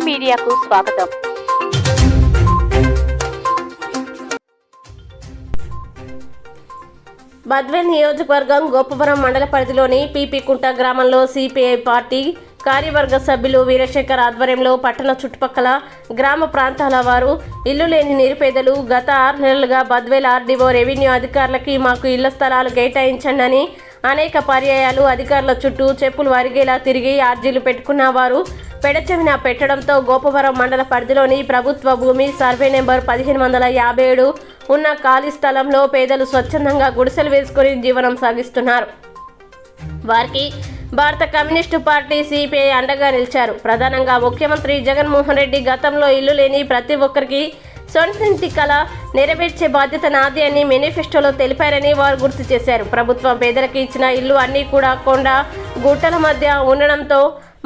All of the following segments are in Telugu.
స్వాగతం. బద్వే నియోజకవర్గం గోపవరం మండల పరిధిలోని పీపీకుంట గ్రామంలో సిపిఐ పార్టీ కార్యవర్గ సభ్యులు వీరశేఖర్ ఆధ్వర్యంలో పట్టణ చుట్టుపక్కల గ్రామ ప్రాంతాల వారు ఇల్లు లేని నిరుపేదలు గత ఆరు నెలలుగా బద్వేల్ ఆర్డీఓ రెవెన్యూ అధికారులకి మాకు ఇళ్ళ స్థలాలు కేటాయించండి అని అనేక పర్యాయాలు అధికారుల చుట్టూ చెప్పులు వరిగేలా తిరిగి ఆర్జీలు పెట్టుకున్న వారు పెడచెవిన పెట్టడంతో గోపవరం మండల పరిధిలోని ప్రభుత్వ భూమి సర్వే నెంబర్ పదిహేను వందల యాభై ఏడు ఉన్న ఖాళీ స్థలంలో పేదలు స్వచ్ఛందంగా గుడిసెలు వేసుకొని జీవనం సాగిస్తున్నారు. వారికి భారత కమ్యూనిస్టు పార్టీ సిపిఐ అండగా నిలిచారు. ప్రధానంగా ముఖ్యమంత్రి జగన్మోహన్ రెడ్డి గతంలో ఇల్లు లేని ప్రతి ఒక్కరికి సొంతింటి కళ నెరవేర్చే బాధ్యత నాది అని మేనిఫెస్టోలో తెలిపారని వారు గుర్తు చేశారు. ప్రభుత్వం పేదలకు ఇచ్చిన ఇల్లు అన్నీ కూడా కొండ గుట్టల మధ్య ఉండడంతో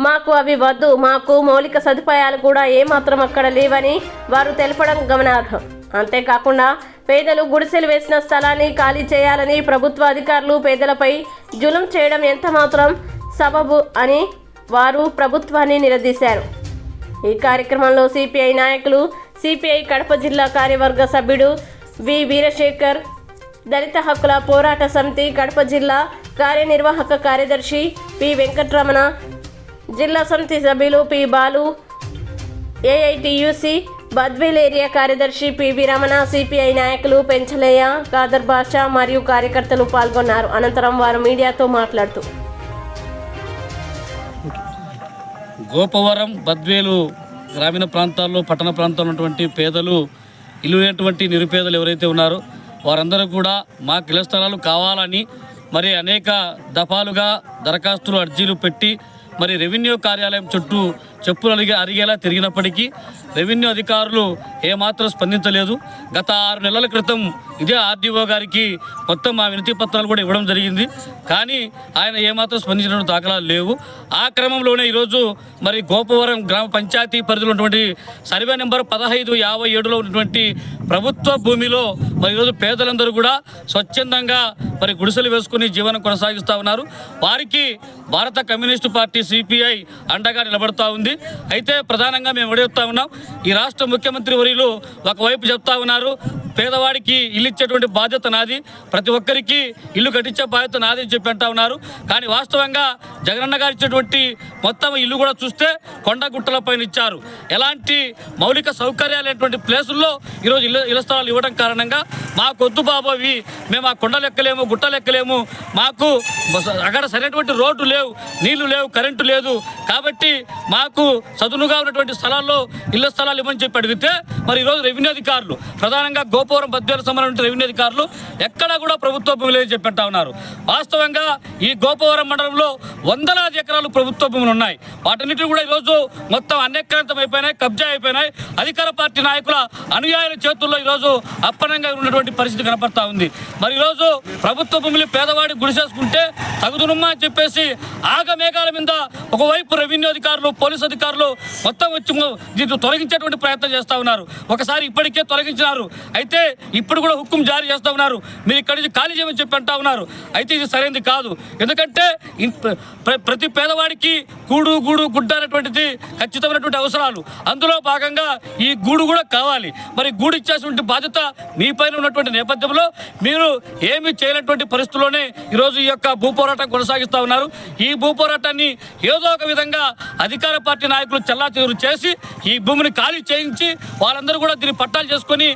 మాకు అవి వద్దు మాకు మౌలిక సదుపాయాలు కూడా ఏమాత్రం అక్కడ లేవని వారు తెలపడం గమనార్హం. అంతేకాకుండా పేదలు గుడిసెలు వేసిన స్థలాన్ని ఖాళీ చేయాలని ప్రభుత్వ అధికారులు పేదలపై జులం చేయడం ఎంత మాత్రం సబబు అని వారు ప్రభుత్వాన్ని నిలదీశారు. ఈ కార్యక్రమంలో సిపిఐ నాయకులు సిపిఐ కడప జిల్లా కార్యవర్గ సభ్యుడు వి. వీరశేఖర్ దళిత హక్కుల పోరాట సమితి కడప జిల్లా కార్యనిర్వాహక కార్యదర్శి పి. వెంకటరమణ జిల్లా సమితి సభ్యులు P Balu AITUC Badvel area కార్యదర్శి పివి రమణ సిపిఐ నాయకులు పెంచలయ్య కాదర్ బాషా మరియు కార్యకర్తలు పాల్గొన్నారు. అనంతరం వారు మీడియాతో మాట్లాడుతూ గోపవరం బద్వేలు గ్రామీణ ప్రాంతాల్లో పట్టణ ప్రాంతాల్లో ఉన్నటువంటి పేదలు ఇల్లు లేనటువంటి నిరుపేదలు ఎవరైతే ఉన్నారో వారందరూ కూడా మాకు ఇళ్ళ స్థలాలు కావాలని మరి అనేక దఫాలుగా దరఖాస్తులు అర్జీలు పెట్టి మరి రెవెన్యూ కార్యాలయం చుట్టూ చెప్పులు అరిగేలా తిరిగినప్పటికీ రెవెన్యూ అధికారులు ఏమాత్రం స్పందించలేదు. గత ఆరు నెలల క్రితం ఇదే ఆర్డీఓ గారికి మొత్తం ఆ వినతి పత్రాలు కూడా ఇవ్వడం జరిగింది. కానీ ఆయన ఏమాత్రం స్పందించిన దాఖలాలు లేవు. ఆ క్రమంలోనే ఈరోజు మరి గోపవరం గ్రామ పంచాయతీ పరిధిలో ఉన్నటువంటి సర్వే నెంబర్ పదహైదు యాభై ఏడులో ఉన్నటువంటి ప్రభుత్వ భూమిలో మరి ఈరోజు పేదలందరూ కూడా స్వచ్ఛందంగా మరి గుడిసెలు వేసుకుని జీవనం కొనసాగిస్తూ ఉన్నారు. వారికి భారత కమ్యూనిస్టు పార్టీ సిపిఐ అండగా నిలబడతా ఉంది. అయితే ప్రధానంగా మేము అడుగుతా ఉన్నాం. ఈ రాష్ట్ర ముఖ్యమంత్రి వర్యులు ఒకవైపు చెప్తా ఉన్నారు పేదవాడికి ఇల్లు ఇచ్చేటువంటి బాధ్యత నాది. ప్రతి ఒక్కరికి ఇల్లు కట్టించే బాధ్యత నాది అని చెప్పి అంటా ఉన్నారు. కానీ వాస్తవంగా జగనన్న గారు ఇచ్చేటువంటి మొత్తం ఇల్లు కూడా చూస్తే కొండ గుట్టల పైన ఇచ్చారు. ఎలాంటి మౌలిక సౌకర్యాలు అనేటువంటి ప్లేసుల్లో ఈరోజు ఇల్లు ఇళ్ళ స్థలాలు ఇవ్వడం కారణంగా మా కొద్దు బాబోవి మేము ఆ కొండలు ఎక్కలేము గుట్టలు ఎక్కలేము మాకు అక్కడ సరైనటువంటి రోడ్డు లేవు నీళ్ళు లేవు కరెంటు లేదు. కాబట్టి మాకు చదునుగా ఉన్నటువంటి స్థలాల్లో ఇళ్ళ స్థలాలు ఇవ్వని చెప్పి అడిగితే మరి ఈరోజు రెవెన్యూ అధికారులు ప్రధానంగా గోపవరం బద్వేల సంబంధించిన రెవెన్యూ అధికారులు ఎక్కడా కూడా ప్రభుత్వ భూములు లేదని ఉన్నారు. వాస్తవంగా ఈ గోపవరం మండలంలో వందలాది ఎకరాలు ప్రభుత్వ భూములు ఉన్నాయి. వాటన్నిటిని కూడా ఈరోజు మొత్తం అన్యక్రాంతం అయిపోయినాయి కబ్జా అయిపోయినాయి. అధికార పార్టీ నాయకుల అనుయాయుల చేతుల్లో ఈరోజు అప్పనంగా ఉన్నటువంటి పరిస్థితి కనపడతా ఉంది. మరి ఈరోజు ప్రభుత్వ భూములు పేదవాడి గుడిసేసుకుంటే తగుదునుమ్మా అని చెప్పేసి ఆగమేఘాల మీద ఒకవైపు రెవెన్యూ అధికారులు పోలీసు అధికారులు మొత్తం వచ్చి ము- దీంట్లో తొలగించేటువంటి ప్రయత్నం చేస్తూ ఉన్నారు. ఒకసారి ఇప్పటికే తొలగించినారు. అయితే ఇప్పుడు కూడా హుక్కుం జారీ చేస్తూ ఉన్నారు. మీరు ఇక్కడి నుంచి ఖాళీ చేయమని చెప్పి అంటా ఉన్నారు. అయితే ఇది సరైనది కాదు. ఎందుకంటే ప్రతి పేదవాడికి గూడు గూడు గుడ్డ అనేటువంటిది ఖచ్చితమైనటువంటి అవసరాలు. అందులో భాగంగా ఈ గూడు కూడా కావాలి. మరి గూడు ఇచ్చేటువంటి బాధ్యత మీ పైన ఉన్నటువంటి నేపథ్యంలో మీరు ఏమి చేయనటువంటి పరిస్థితుల్లోనే ఈరోజు ఈ యొక్క భూ పోరాటం కొనసాగిస్తూ ఉన్నారు. ఈ భూ పోరాటాన్ని ఏదో ఒక విధంగా అధికార పార్టీ నాయకులు చెల్లాచెదురు చేసి ఈ భూమిని ఖాళీ చేయించి వాళ్ళ అందరూ కూడా దీన్ని పట్టాలు చేసుకొని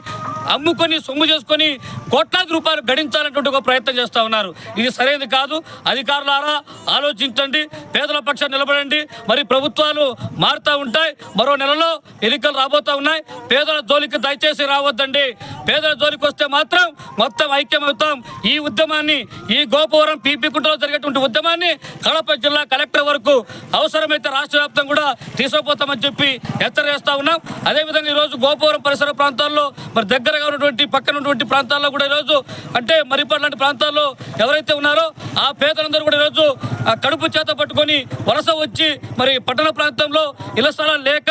అమ్ముకొని సొమ్ము చేసుకొని కోట్లాది రూపాయలు గడించాలన్నటువంటి ఒక ప్రయత్నం చేస్తూ ఉన్నారు. ఇది సరైనది కాదు. అధికారులారా ఆలోచించండి. పేదల పక్షాన్ని నిలబడండి. మరి ప్రభుత్వాలు మారుతూ ఉంటాయి. మరో నెలలో ఎన్నికలు రాబోతూ ఉన్నాయి. పేదల జోలికి దయచేసి రావద్దండి. పేదల జోలికి వస్తే మాత్రం మొత్తం ఐక్యమవుతాం. ఈ ఉద్యమాన్ని ఈ గోపవరం పీపీ కుంటలో జరిగేటువంటి ఉద్యమాన్ని కడప జిల్లా కలెక్టర్ వరకు అవసరమైతే రాష్ట్ర వ్యాప్తం కూడా తీసుకుపోతామని చెప్పి హెచ్చరిస్తా ఉన్నాం. అదేవిధంగా ఈరోజు గోపవరం పరిసర ప్రాంతాల్లో మరి దగ్గర దగ్గరగా ఉన్నటువంటి పక్కన ఉన్నటువంటి ప్రాంతాల్లో కూడా ఈరోజు అంటే మరిపాడు లాంటి ప్రాంతాల్లో ఎవరైతే ఉన్నారో ఆ పేదలందరూ కూడా ఈరోజు ఆ కడుపు చేత పట్టుకొని వలస వచ్చి మరి పట్టణ ప్రాంతంలో ఇళ్ళ స్థలాలు లేక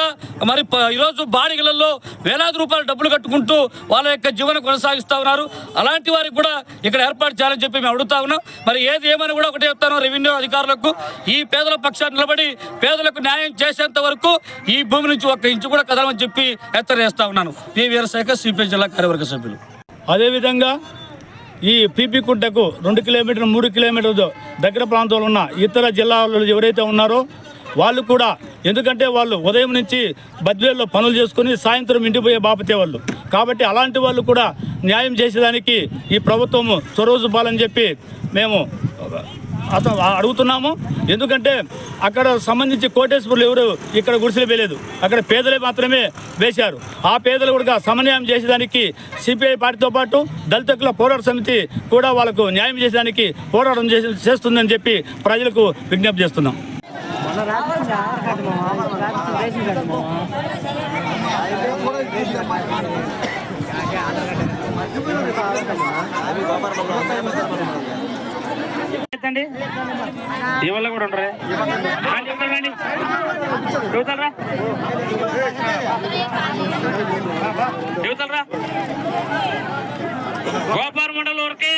మరి ఈరోజు బాడిగలలో వేలాది రూపాయలు డబ్బులు కట్టుకుంటూ వాళ్ళ యొక్క జీవనం కొనసాగిస్తా ఉన్నారు. అలాంటి వారికి కూడా ఇక్కడ ఏర్పాటు చేయాలని చెప్పి మేము అడుగుతా ఉన్నాం. మరి ఏది ఏమని కూడా ఒకటే చెప్తాను రెవెన్యూ అధికారులకు. ఈ పేదల పక్షాన్ని నిలబడి పేదలకు న్యాయం చేసేంత వరకు ఈ భూమి నుంచి ఒక్క ఇంచు కూడా కదలమని చెప్పి హెచ్చరిస్తా ఉన్నాను. ఈ వీరశాఖ సిపిఐ జిల్లా కార్యవర్గ సభ్యులు. అదేవిధంగా ఈ పీపీ కుంటకు రెండు కిలోమీటర్లు మూడు కిలోమీటర్ల దగ్గర ప్రాంతంలో ఉన్న ఇతర జిల్లాలలో ఎవరైతే ఉన్నారో వాళ్ళు కూడా ఎందుకంటే వాళ్ళు ఉదయం నుంచి బద్వేల్లో పనులు చేసుకుని సాయంత్రం ఇంటిపోయే బాపతే వాళ్ళు. కాబట్టి అలాంటి వాళ్ళు కూడా న్యాయం చేసేదానికి ఈ ప్రభుత్వము చొరవ చూపాలని చెప్పి మేము అడుగుతున్నాము. ఎందుకంటే అక్కడ సంబంధించి కోటేశ్వరులు ఎవరు ఇక్కడ గుడిసెలు వేయలేదు. అక్కడ పేదలే మాత్రమే వేశారు. ఆ పేదలు కూడా సమన్వయం చేసేదానికి సిపిఐ పార్టీతో పాటు దళితుల పోరాట సమితి కూడా వాళ్ళకు న్యాయం చేసేదానికి పోరాటం చేస్తుందని చెప్పి ప్రజలకు విజ్ఞప్తి చేస్తున్నాం. ఎత్తండి. కూడా ఉండరే. రండి, ఇక్కడ రండి. యువతలరా. యువతలరా. గోపాల్ వరకే.